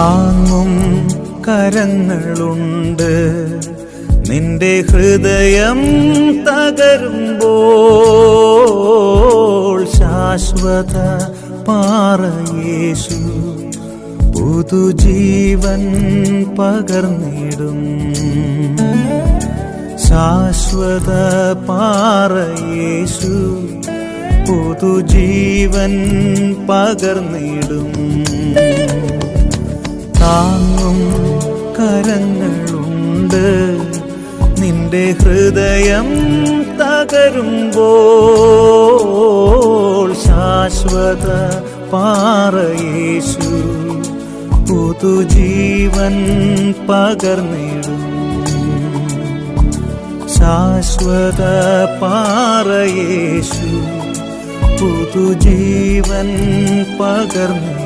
താങ്ങും കരങ്ങളുണ്ട്. നിന്റെ ഹൃദയം തകരുമ്പോൾ ശാശ്വത പാറയേശു പുതുജീവൻ പകർന്നിടും. ശാശ്വത പാറയേശു പുതുജീവൻ പകർന്നിടും. താങ്ങും കരങ്ങളുണ്ട്. നിന്റെ ഹൃദയം തകരുമ്പോൾ ശാശ്വത പാറയേശു പുതുജീവൻ പകർന്നിടും. ശാശ്വത പാറയേശു പുതുജീവൻ പകർന്നു